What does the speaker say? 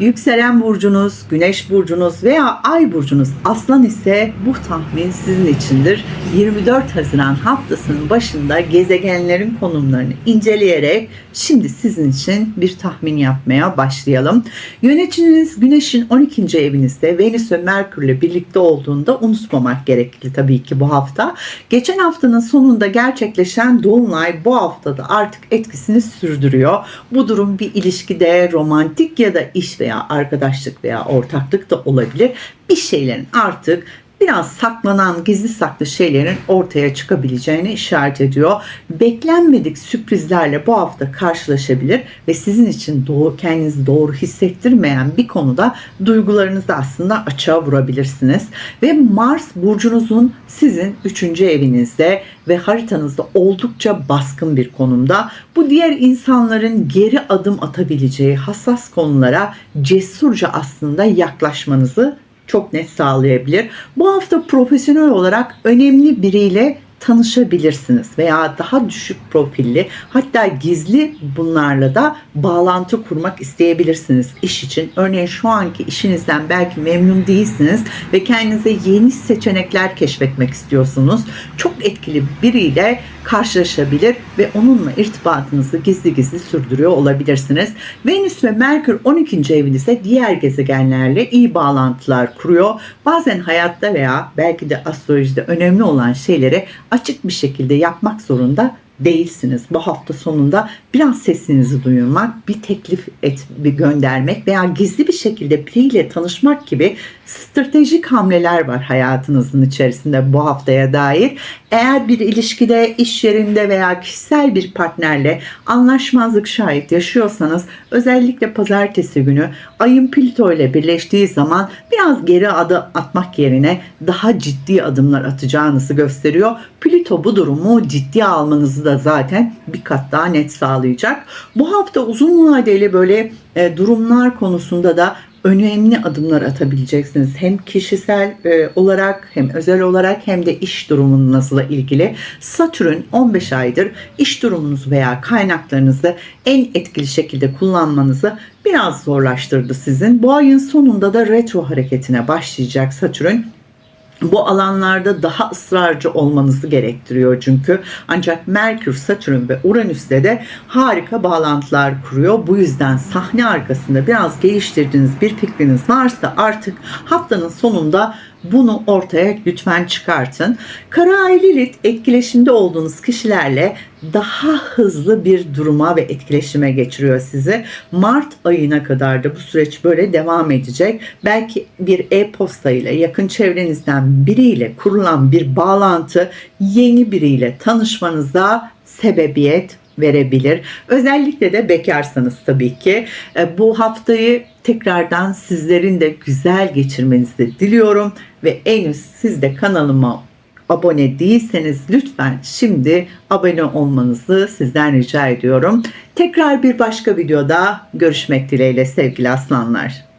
Yükselen burcunuz, güneş burcunuz veya ay burcunuz aslan ise bu tahmin sizin içindir. 24 Haziran haftasının başında gezegenlerin konumlarını inceleyerek şimdi sizin için bir tahmin yapmaya başlayalım. Yöneticiniz güneşin 12. evinizde Venüs ve Merkür ile birlikte olduğunda unutmamak gerekli tabii ki bu hafta. Geçen haftanın sonunda gerçekleşen Dolunay bu haftada artık etkisini sürdürüyor. Bu durum bir ilişkide romantik ya da iş veya arkadaşlık veya ortaklık da olabilir. Bir şeylerin artık biraz saklanan gizli saklı şeylerin ortaya çıkabileceğini işaret ediyor. Beklenmedik sürprizlerle bu hafta karşılaşabilir ve sizin için doğru, kendinizi doğru hissettirmeyen bir konuda duygularınızı aslında açığa vurabilirsiniz. Ve Mars burcunuzun sizin 3. evinizde ve haritanızda oldukça baskın bir konumda. Bu diğer insanların geri adım atabileceği hassas konulara cesurca aslında yaklaşmanızı çok net sağlayabilir. Bu hafta profesyonel olarak önemli biriyle tanışabilirsiniz veya daha düşük profilli hatta gizli bunlarla da bağlantı kurmak isteyebilirsiniz iş için. Örneğin şu anki işinizden belki memnun değilsiniz ve kendinize yeni seçenekler keşfetmek istiyorsunuz. Çok etkili biriyle karşılaşabilir ve onunla irtibatınızı gizli gizli sürdürüyor olabilirsiniz. Venüs ve Merkür 12. evinizde diğer gezegenlerle iyi bağlantılar kuruyor. Bazen hayatta veya belki de astrolojide önemli olan şeyleri açık bir şekilde yapmak zorunda değilsiniz. Bu hafta sonunda biraz sesinizi duyurmak, bir teklif et, bir göndermek veya gizli bir şekilde biriyle tanışmak gibi stratejik hamleler var hayatınızın içerisinde bu haftaya dair. Eğer bir ilişkide, iş yerinde veya kişisel bir partnerle anlaşmazlık şahit yaşıyorsanız özellikle pazartesi günü ayın Plüto ile birleştiği zaman biraz geri adım atmak yerine daha ciddi adımlar atacağınızı gösteriyor. Plüto bu durumu ciddiye almanızı da zaten bir kat daha net sağlayacak. Bu hafta uzun vadeli böyle e, durumlar konusunda da önemli adımlar atabileceksiniz. Hem kişisel e, olarak hem özel olarak hem de iş durumunuzla ilgili. Satürn 15 aydır iş durumunuz veya kaynaklarınızı en etkili şekilde kullanmanızı biraz zorlaştırdı sizin. Bu ayın sonunda da retro hareketine başlayacak Satürn bu alanlarda daha ısrarcı olmanızı gerektiriyor çünkü. Ancak Merkür, Satürn ve Uranüs'te de harika bağlantılar kuruyor. Bu yüzden sahne arkasında biraz geliştirdiğiniz bir fikriniz varsa artık haftanın sonunda bunu ortaya lütfen çıkartın. Kara Ay Lilith etkileşimde olduğunuz kişilerle daha hızlı bir duruma ve etkileşime geçiriyor sizi. Mart ayına kadar da bu süreç böyle devam edecek. Belki bir e-posta ile yakın çevrenizden biriyle kurulan bir bağlantı yeni biriyle tanışmanıza sebebiyet verebilir. Özellikle de bekarsanız tabii ki. E, Bu haftayı tekrardan sizlerin de güzel geçirmenizi diliyorum ve henüz siz de kanalıma abone değilseniz lütfen şimdi abone olmanızı sizden rica ediyorum. Tekrar bir başka videoda görüşmek dileğiyle sevgili aslanlar.